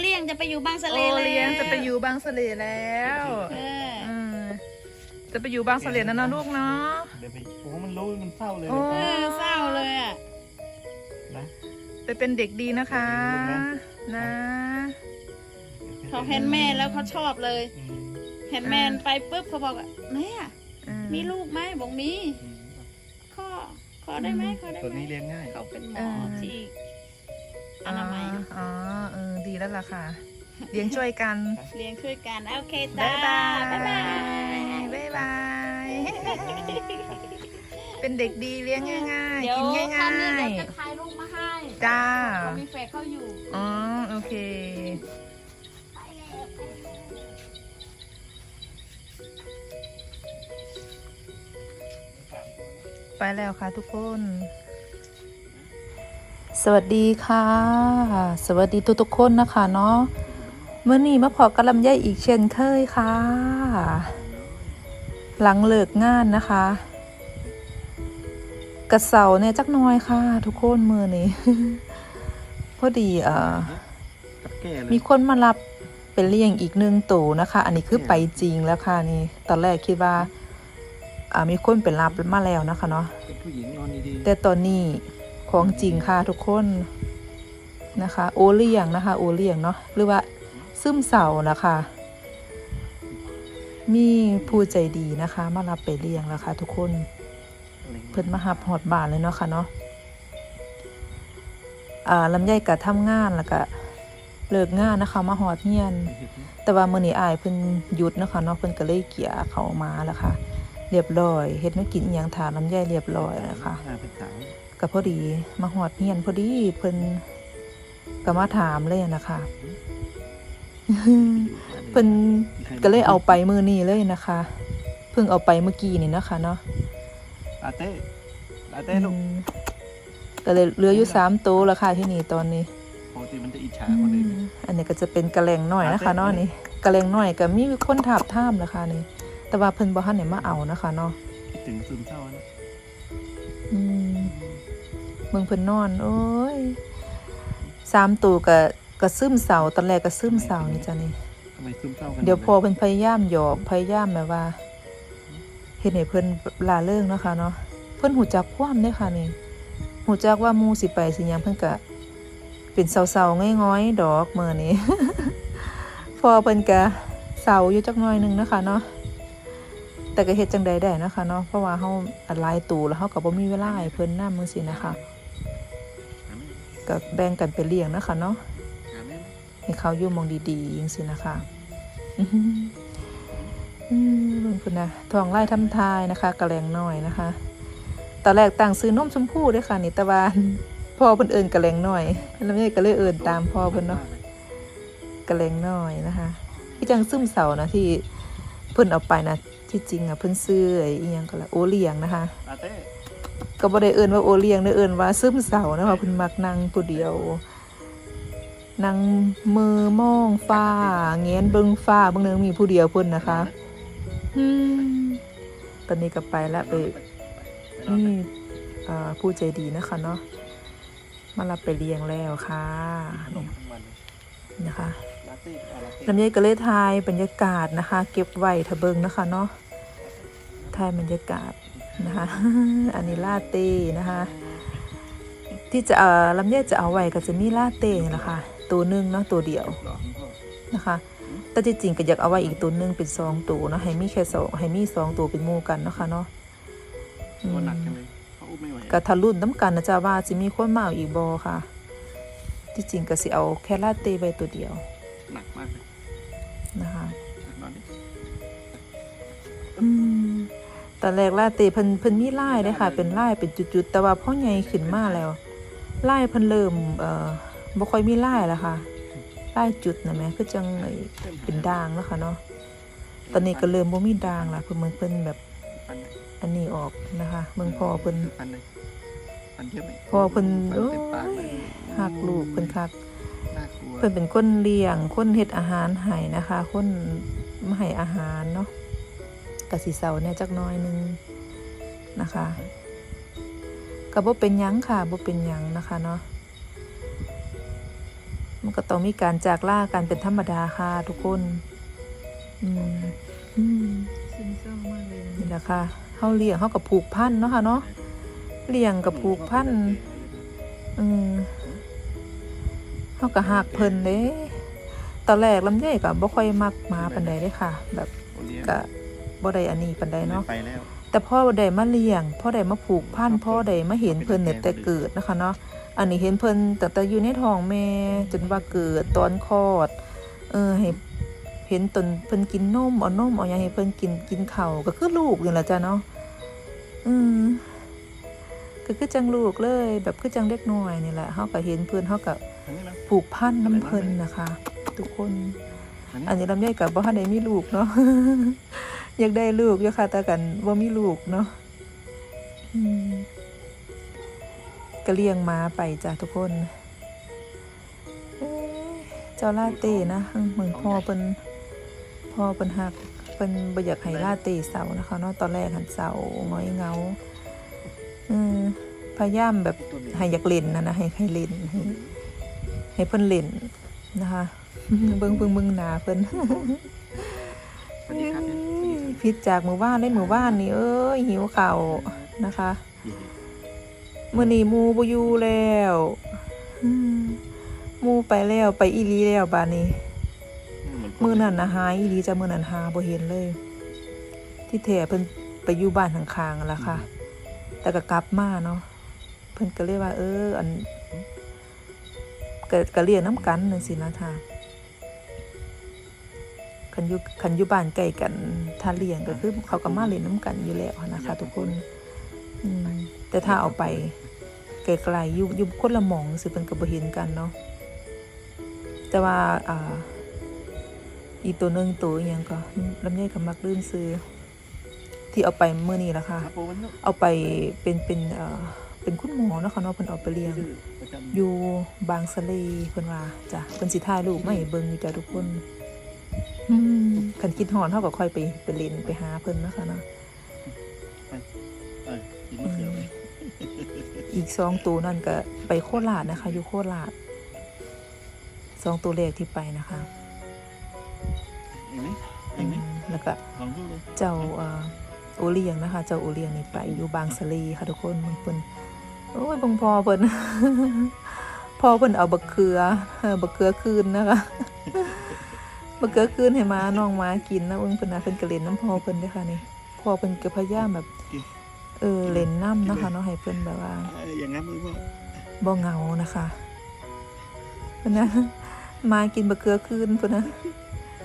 เลี้ยงจะไปอยู่บางสะโอเลแล้วเลี้ยงจะไปอยู่บางสะเลแล้วเออเออจะไปอยู่บางสะเลแล้วนะลูกเนาะ เดี๋ยวไปโอ้มันรู้มันเศร้าเลยโอ้ เออเศร้าเลยอะนะ ไปเป็นเด็กดีนะคะ นะ เขาเห็นแม่แล้วเขาชอบเลย อืมเห็นแม่ไปปุ๊บเขาบอกว่าแม่อืมีลูกไหมบอกมีอืมข้อข้อได้ไหมข้อได้ตัวไหมนี้เลี้ยงง่าย เขาเป็นหมอที่อนามัย อ๋อเออดี แล้วล่ะค่ะ เลี้ยงช่วยกันเลี้ยงช่วยกัน โอเคจ้าบ๊ายบายบ๊ายบายบ๊ายบาย เป็นเด็กดีเลี้ยงง่ายเดี๋ยวๆกินง่าครั้งนี้ยเดี๋ยวจะถ่ายรูปมาให้ๆจ้าเขามีแฟนเขาอยู่อ๋อโอเคไปแล้วค่ะทุกคน สวัสดีค่ะ สวัสดีทุกๆคนนะคะเนาะเมื่อนี้มาพอกระลำไยอีกเช่นเคยค่ะ หลังเลิกงานนะคะ กระเสาเนี่ยจักหน้อยค่ะ ทุกคนมือนี้พอดีเอ่อกับแก่เลยมีคนมารับเป็นเลี้ยงอีกหนึ่งตัวนะคะ อันนี้คือไปจริงแล้วค่ะนี่ตอนแรกคิดว่า อ่ามีคนเป็นรับมาแล้วนะคะเนาะเป็นผู้หญิงนอนดีแต่ตอนนี้ ของจริงค่ะทุกคนนะคะ โอเลี้ยงนะคะ โอเลี้ยงเนาะหรือว่าซึมเศร้านะคะ มีผู้ใจดีนะคะ มารับไปเลี้ยงแล้วค่ะทุกคนเพิ่นมาหับหอดบานเลยเนาะค่ะเนาะอ่าลำไยกะทำงานแล้วก็เลิกงานนะคะมาหอดเฮียน แต่ว่ามื้อนี้อายเพิ่นหยุดนะคะเนาะเพิ่นก็เลยเกี่ยเขามาแล้วค่ะ เรียบร้อยเฮ็ดไม่กินอหยังทานลำไยเรียบร้อยนะคะ อ่าเป็นสาวก็พอดีมาหอดเฮียนพอดีเพิ่นก็มาถามเลยนะคะเพิ่นก็เลยเอาไปมื้อนี้เลยนะคะ เพิ่งเอาไปเมื่อกี้นี่นะคะเนาะอาเต้อาเต้ลูกอืมก็เลยเหลืออยู่สามตัวแล้วค่ะที่นี่ตอนนี้ปกติมันจะอิจฉาคนอื่นอันนี้ก็จะเป็นกระแลงหน่อยนะคะอ่าเนาะเต้นนี่กระแลงหน่อยก็มีคนถามท่ามนะคะนี่ แต่ว่าเพิ่นบ่ทันได้มาเอานะคะเนาะคิดถึงซึมเศร้านะอืม เมืองเพิ่นนอน โอ้ยสามตัวก็ก็ซึมเศร้าตอนแรกก็ซึมเศร้านี่จ้ะนี่ทำไมซึมเศร้ากันเดี๋ยวพอเพิ่นพยายามหยอกพยายามแบบว่าเฮ็ดให้เพิ่นลาเริงเนาะคะเนาะเพิ่นหูจักความเด้อค่ะนี่หูจักว่าหมู่สิไปสิหยังเพิ่นก็เป็นเศร้าๆง้อยๆดอกมื้อนี้ พอเพิ่นก็เศร้าอยู่จักหน่อยหนึงเนาะคะเนาะแต่ก็เฮ็ดจังใดได้เนาะคะเนาะเพราะว่าเฮาอัดหลายตูแล้วเฮาก็บ่มีเวลาให้เพิ่นนำจังซี่นะคะ ก็แบ่งกันไปเลี้ยงเนาะคะเนาะหาแม่ไหมให้เขาอยู่หมองดีๆจังซี่นะคะอือหืออืมเบิ่งพุ่นนะทองไล่ทำทายนะคะกระแลงน้อยนะคะตอนแรกตั้งซื้อนมชมพู่ด้วยค่ะนี่แตะวันพ่อเพิ่นเอิ้นกระแลงน้อยแล้วแม่ก็เลยเอิ้นตามพ่อเพิ่นเนาะกระแลงน้อยนะคะพี่จังซึมเสานะที่เพิ่นเอาไปนะที่จริงอะเพิ่นซื้อไอ้อีหยังก็ละโอเลี้ยงนะคะอาเต้ ก็บ่ได้เอิ้นว่าโอเลี้ยงเด้อเอิ้นว่าซึมเศร้านะคะเพิ่นมักนั่งผู้เดียวนั่งมือมองฟ้าเงี้ยนเบิ่งฟ้าเบิ่งเนึงมีผู้เดียวเพิ่นนะคะอืมตอนนี้ก็ไปแล้วไปนี่เอ่อผู้ใจดีนะคะเนาะมารับไปเลี้ยงแล้วค่ะนนี่มทั้งวันเลยนะคะลาเต้เอาลาเต้ลำไยก็เลยถ่ายบรรยากาศนะคะ เก็บไว้ถ้าเบิ่งนะคะเนาะถ่ายบรรยากาศ นะคะอันนี้ลาเต้นะคะ ที่จะเอ่อลำไยจะเอาไว้ก็จะมีลาเต้นี่แหละค่ะ ตัวหนึงเนาะตัวเดียวหล่อคุณพ่อนะคะ แต่ที่จริงก็อยากเอาไว้อีกตัวหนึงเป็นสองตัวเนาะให้มีแค่สองให้มีสองตัวเป็นหมู่กันเนาะคะเนาะอืตัวมหนักจังเลยเขาอุ้มไม่ไหวก็ทะลุนน้ำกันนะจ๊ะว่าจะมีคนมาเอาอีกบอค่ะ ที่จริงก็สิเอาแค่ลาเต้ไว้ตัวเดียวหนักมากเลยนะคะนอนดิอืมต อนแรกลาเต้เพิ่นเพิ่นมีลายเลยค่ะ เป็นลายเป็นจุดๆ แต่ว่าพ่อใหญ่ขึ้นมาแล้วลายเพิ่นเริ่มเอ่อบ่ค่อยมีลายแล้วค่ะลายจุดนะแหม่คือจังไอ้เป็นด่างแล้วค่ะเนาะตอนนี้ก็เริ่มบ่มีด่างละเพิ่นเหมือนเพิ่นแบบฟันไหนอันนี้ออกนะคะเมืองพอเพิ่นฟันไหนฟันเยอะไหมพ่อเพิ่นฟันเต็มปากเลยหักลูกเพิ่นคักน่ากลัวเพิ่นเป็นคนเลี้ยงคนเฮ็ดอาหารให้นะคะคนมาให้อาหารเนาะ กะสิเซาเนี่ยจักหน้อยหนึงนะคะก็บ่เป็นหยังค่ะบ่เป็นหยังนะคะเนาะมันก็ต้องมีการจากล่ากันเป็นธรรมดาค่ะทุกคนอืมอืมซึมเศร้ามากเลยนะนี่แหละค่ะเฮาเลี้ยงเฮากับผูกพันเนาะค่ะเนาะเลี้ยงกับผูกพันอืมเฮาก็หักเพิ่นเด้ตอนแรกลำไยก็บ่ค่อยมักหมาปานใดเด้ค่ะ แบบโอเลี้ยงก็ บ่ได้อันนี้ปานใดเนาะ ไปแล้วแต่พ่อได้มาเลี้ยงพ่อได้มาผูกพันพ่อได้มาเห็นเพิ่นเนี่ยแต่เกิดนะคะเนาะอันนี้เห็นเพิ่นตั้งแต่อยู่ในท้องแม่จนว่าเกิดตอนคลอด เออให้เห็นตนเพิ่นกินนมเอานมเอาหยังให้เพิ่นกินกินข้าวก็คือลูกนี่แหละจ้ะเนาะอืมก็คือจังลูกเลย แบบคือจังเด็กน้อยนี่แหละเฮาก็เห็นเพิ่นเฮาก็ทางนี้แล้วผูกพันน้ำเพิ่นนะคะ ทุกคนทางนี้ อันนี้ลำไยกับบ่ทันได้มีลูกเนาะอยากได้ลูกอยู่ค่ะแต่กันบ่มีลูกเนาะก็เลี้ยงมาไปจ้ะทุกคน เจ้าลาเต้นะมเหมือนพ่อเพิ่นพ่อเพิ่นฮักเพิ่นบอยากให้ลาเต้เศร้านะคะเนาะตอนแรกหันเศร้าง้อยเงาพยายามแบบให้อยากเล่นนะนะให้ให้เล่นให้ให้เพิ่นเล่นนะคะ เบิ่งเบิ่งเบิ่งหน้าเพิ่นสวัสดีครับเนี่ยสวัสดีครับพิษจากหมู่บ้านเล่นหมู่บ้านนี่เอ้ยหิวข้าวนะคะมื้อนี้หมูบ่อยู่แล้วอืมหมูไปแล้วไปอีหลีแล้วบาดนี้มื้อนั้นนะหายอีหลีจ้ะมื้อนั้นหาบ่เห็นเลย ที่แท้เพิ่นไปอยู่บ้านข้างๆนั่นล่ะค่ะ แต่ก็กลับมาเนาะเพิ่นก็เลยว่า เออ อันก็ก็เรียนน้ำกันจังซี่นะท่า คันอยู่คันอยู่บ้านใกล้กันถ้าเลี้ยงก็คือเขาก็มาเล่นน้ำกันอยู่แล้วนะคะ ทุกคนอืมแต่ถ้าเอาไปไกลๆอยู่อยู่คนละหม่องสิเพิ่นก็บ่เห็นกันเนาะแต่ว่าอ่า อีกตัวหนึงตัวอหยังก็ลำไยก็มักลืมซื้อ ที่เอาไปเมื่อนี้ล่ะค่ะครับโปวันเนอะเอาไปเป็นเป็นเอ่อเป็นคุณหมอเนาะค่ะเนาะเพิ่นเอาไปเลี้ยงชื่อประจำอยู่บางสะเลเพิ่นว่าจ้ะเพิ่นสิถ่ายรูปมาให้เบิ่งอยู่จ้ะทุกคน อืมคันคิดฮอดเฮาก็ค่อยไปไปเล่นไปหาเพิ่นเนาะค่ะเนาะเออกินมะเขือไหมอีกสองตัวนั่นก็ไปโคราชนะคะ อยู่โคราชสองตัวแรกที่ไปนะคะเห็นไหมอืเห็นไหมมแล้วก็ลองดูเลยเจ้าเอ่อโอเลียงนะคะ เจ้าโอเลียงนี่ไปอยู่บางสะเลค่ะทุกคนมันเพิ่นโอ้ยเบังพอเพิ่นพอเพิ่นเอาบักเขือเออบักเขือคืนนะคะ บักเขือคืนให้มาน้องหมากินนะเบิ่งเพิ่นน่ะเพิ่นก็เล่นน้ำพอเพิ่นเด้อค่ะนี่พอเพิ่นก็พยายามแบบ เออเล่นน้ำนะคะเนาะให้เพิ่นแบบว่าเอออย่างนั้นมือว่าบ่เหงานะคะเพิ่นนะมากินบะเขือคืนเพิ่นนะ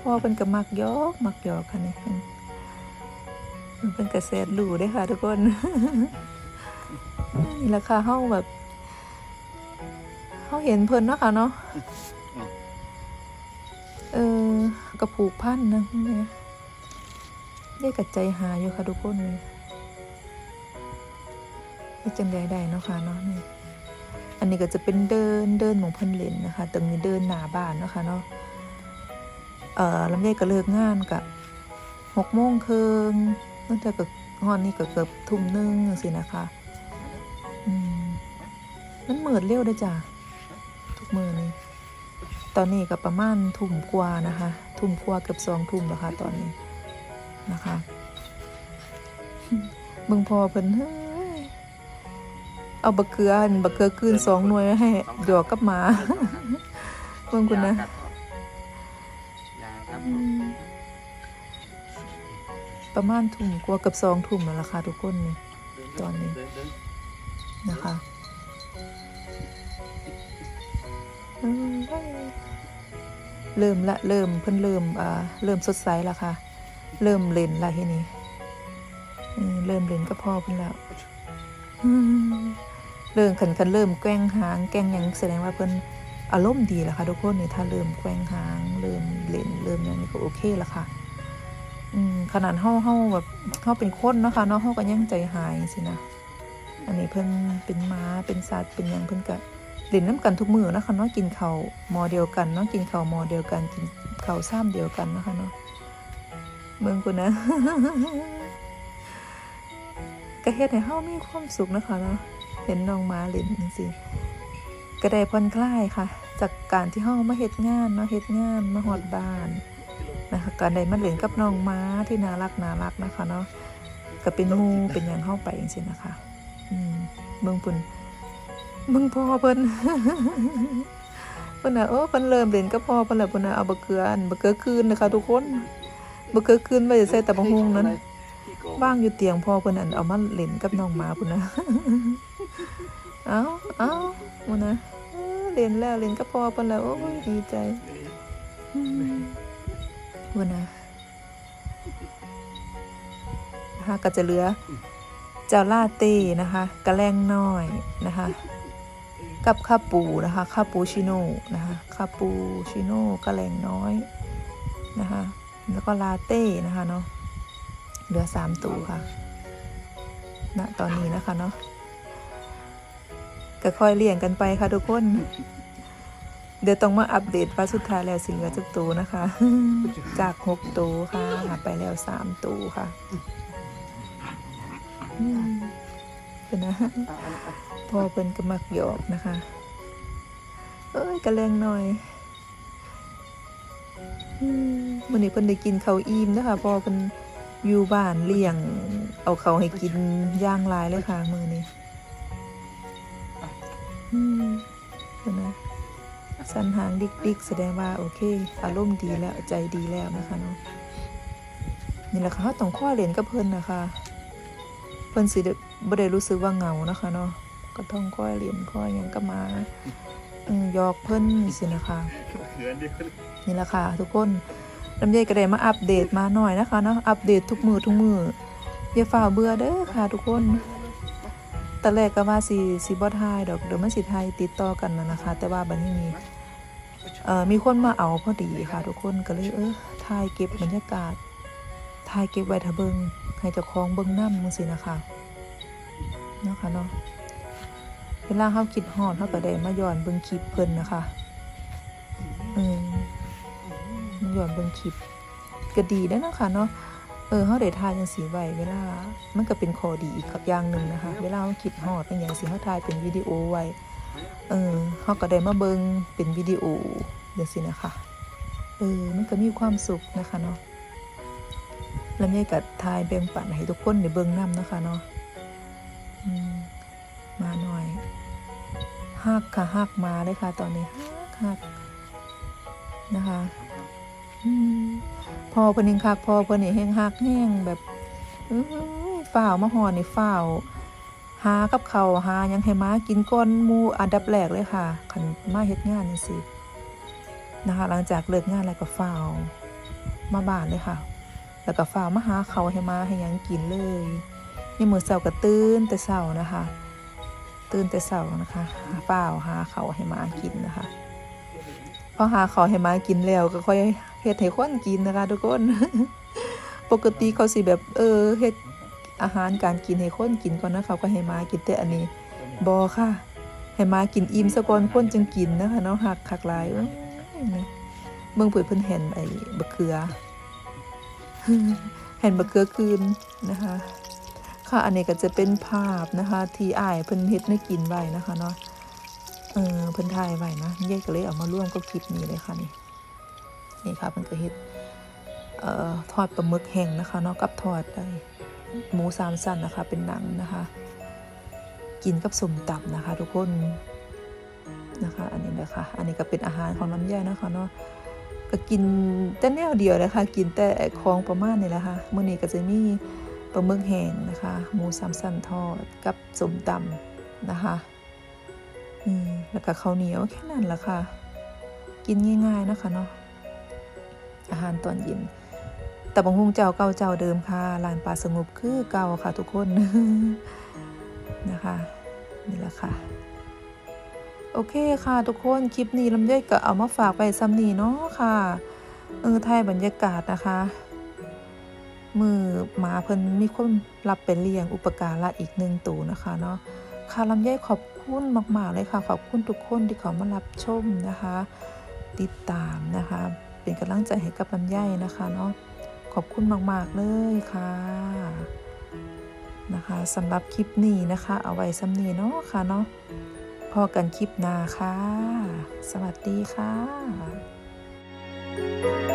พ่อเพิ่นก็มักยอกมักยอกค่ะนี่อืมเพิ่นก็แซดรู้เด้อค่ะ ทุกคนนี่ราคาเฮาแบบเฮาเห็นเพิ่นเนาะค่ะเนาะ เออก็ผูกพันนะเนี่ยได้กับใจหายอยู่ค่ะทุกคนนี่จังใดได้เนาะค่ะเนาะนี่อันนี้ก็จะเป็นเดินเดินหมองพิ่นเลนนะคะตรงนี้เดินหนาบ้านเนาะคะเนาะเอ่อลำไยก็เลิกงานกะหกโมงครึ่งตั้งแต่ก็ฮอนนี่ก็เกือบทุ่มหนึงจังซี่นะคะอืมมันมือดเร็วด้จ้ะทุกมือนี่ ตอนนี้ก็ประมาณทุ่มกว่านะคะ ทุ่มกว่าเกือบสองทุ่มแล้วค่ะตอนนี้นะคะเบิ่งพอเพิ่นเฮ้ยเอาบะเกลืออันบะเกลือคืนสองหน่วยให้หยอกกับหมาเบิ่งคุณนะประมาณทุ่มกว่าเกับสองทุ่มแล้วล่ะค่ะทุกคนนี่ตอนนี้นะคะ เริ่มละเริ่มเพิ่นเริ่มอ่าเริ่มสดใสแล้วค่ะ เริ่มเล่นละทีนี้เริ่มเล่นกับพ่อเพิ่นแล้วเริ่มคันคันเริ่มแกล้งหางแกล้งยังแสดงว่าเพิ่นอารมณ์ดีแล้วค่ะทุกคนนี่ถ้าเริ่มแกล้งหาง เริ่มเล่นเริ่มยังนี่ก็โอเคแล้วค่ะขนาดเฮาเฮาแบบเฮาเป็นคนเนาะค่ะเนาะเฮาก็ยังใจหายสินะ อันนี้เพิ่นเป็นม้าเป็นสัตว์เป็นยังเพิ่นก็ เล่นน้ำกันทุกมือนะคะเนาะกินเขามอเดียวกันเนาะกินเข้ามอเดียวกันกินเข้าซ้ำเดียวกันนะคะเนาะเบิ่งกูนะก็เฮ็ดให้เฮามีความสุขนะคะเนาะเห็นน้องมาเล่นจังซี่ก็ได้ผ่อนคลายค่ะ จากการที่เฮามาเฮ็ดงานเนาะเฮ็ดงานมาฮอดบ้านนะคะการได้มาเล่นกับน้องม้าที่น่ารักน่ารักนะคะเนาะก็เป็นมูเป็นหยังเข้าไปจังซี่นะคะ อืมเบิ่งเพิ่น เบิ่งพ่อเพิ่นเพิ่นน่ะโอ้เพิ่นเริ่มเล่นกับพ่อเพิ่นแล้วเพิ่นน่ะเอาบะเกลืออันบะเกลือคืนนะคะทุกคนบะเกลือคืนไว้ใส่ตะบะฮุงนั้นว่างอยู่เตียงพ่อเพิ่นอันเอามาเล่นกับน้องหมาพุ่นนะเอาเอาพุ่นนะเล่นแล้วเล่นกับพ่อเพิ่นแล้วโอ้ยดีใจอืมพุ่นนะนะคะก็จะเหลือเจ้าลาเต้นะคะกระแลงน้อยนะคะ กับคาปูนะคะคาปูชิโน่นะคะคาปูชิโน่กระแลงน้อยนะคะแล้วก็ลาเต้นะคะเนาะเหลือสามตัวค่ะณตอนนี้นะคะเนาะก็ค่อยเลี่ยงกันไปค่ะทุกคน เดี๋ยวต้องมาอัปเดตว่าสุดท้ายแล้วสิเหลือจักตัวนะคะ จากหกตัวค่ะไปแล้วสามตัวค่ะเป็นนะ พอเป็นกระมักหยอกนะคะ เอ้ยกระแรงหน่อยอืมวันนี้เพิ่นได้กินเขาอิ่มนะคะพอเพิ่นอยู่บ้านเลี้ยง เอาเขาให้กินย่างลายเลยค่ะมือนี้อืมนไหมสันหางดิกดิกๆแสดงว่าโอเค อารมณ์ดีแล้วใจดีแล้วนะคะเนาะนี่แหละค่ะต้องข้อเรียนกับเพิ่นนะคะ เพิ่นสิได้บ่ได้รู้สึกว่าเหงานะคะเนาะ ก็ต้องข้อเรียนข้อหยังก็มาอืมหยอกเพิ่นสินะคะเขือนเดียวเลยนี่แหละค่ะทุกคนลำไยก็ได้มาอัปเดตมาหน่อยนะคะเนาะอัปเดตทุกมือทุกมืออย่าฝ่าเบื่อเด้อค่ะทุกคนตอนแรกก็ว่าสิสิบ่ทายดอกเดี๋ยวมันสิทายติดต่อกันนะนะคะ แต่ว่าบัดนี้มีเอ่อมีคนมาเอาพอดีค่ะ ทุกคนก็เลยเออทายเก็บบรรยากาศทายเก็บไว้ถ้าเบิงให้เจ้าของเบิงนำจังซี่นะคะเนาะค่ะเนาะ เวลาเฮาคิดฮอดเฮาก็ได้มาย้อนเบิ่งคลิปเพิ่นนะคะอืมย้อนเบิ่งคลิปก็ดีได้นะคะเนาะเออเฮาได้ทายจังสีไว้เวลา มันก็เป็นข้อดีอีกครับอย่างหนึ่งนะคะ เวลาเราคิดฮอดเป็นอย่างสิเฮาทายเป็นวิดีโอไว้เออเฮาก็ได้มาเบิ่งเป็นวิดีโอจังซี่นะคะเออมันก็มีความสุขนะคะเนาะแล้วแม่ก็ทายแบ่งปันให้ทุกคนได้เบิ่งนํนะคะเนาะมา หักค่ะฮักมาเลยค่ะ ตอนนี้ฮักนะคะอพอเพิ่นเองคักพอเพิ่นนี่แห้งฮักแห้งแบบเฝ้าวมาหอนี่ฝ้าวหากับเขาหายังให้ม้ากินก้อนมูอันดับแรกเลยค่ะคันมาเฮ็ดงานนี่สินะคะหลังจากเลิกงานแล้วก็ฝ้าวมาบ้านเลยค่ะ แล้วก็ฝ้าวมาหาเขาให้ม้าให้ยังกินเลยนี่มือเช้าก็ตื่นแต่เช้านะคะ ตื่นแต่เช้านะคะเฝ้าหาเขาให้มากินนะคะพอหาเขอให้หมากินแล้วก็ค่อยเฮ็ดให้คนกินนะคะทุกคน ปกติเขาสิแบบเออเฮ็ดอาหารการกินให้คนกินก่อนนะคะก็ให้หมากินแต่อันนี้บอค่ะ ให้หมากินอิ่มซะก่อนคนจึงกินนะคะเนาะหักคักลายเอ้ยเบิ่งเปิดเพิ่นเห็นไอ้บะเขือเห็นบะเขือคืนนะคะ ค่ะ อันนี้ก็จะเป็นภาพนะคะ ที่อายเพิ่นเฮ็ดให้กินไว้นะคะเนาะเออเพิ่นถ่ายไว้นะยายก็เลยเอามาร่วมกับคลิปนี้เลยค่ะนี่นี่ค่ะเพิ่นก็เฮ็ดเอ่อทอดปลาหมึกแห้งนะคะเนาะกับทอดไอ้หมูสามสั้นนะคะ เป็นหนังนะคะ กินกับสมตำนะคะ ทุกคนนะคะ อันนี้นะคะ อันนี้ก็เป็นอาหารของลำไยนะคะเนาะก็กินแต่แนวเดียวเลยค่ะกินแต่ของประมาณนี้แหละค่ะมื้อนี้ก็จะมี ปลาหมึกแห้งนะคะ หมูสามสั้นทอดกับสมตำนะคะอืมแล้วก็ข้าวเหนียวแค่นั้นละค่ะ กินง่ายๆนะคะเนาะอาหารตอนเย็นแต่บางฮุงเจ้าเก่าเจ้าเดิมค่ะลานป่าสงบคือเก่าค่ะทุกคนนะคะนี่แหละค่ะ โอเคค่ะทุกคนคลิปนี้ลำไยก็เอามาฝากไปซ้ำนี้เนาะค่ะเออไทยบรรยากาศนะคะ มือหมาเพิ่นมีคนรับไปเลี้ยงอุปการะอีกหนึ่งตัวนะคะเนาะค่ะลำไยขอบคุณมากๆเลยค่ะ ขอบคุณทุกคนที่เขามารับชมนะคะ ติดตามนะคะ เป็นกำลังใจให้กับลำไยนะคะเนาะขอบคุณมากๆเลยค่ะนะคะสำหรับคลิปนี้นะคะ เอาไว้ซ้ำนีเนาะค่ะเนาะพพอกันคลิปหน้าค่ะ สวัสดีค่ะ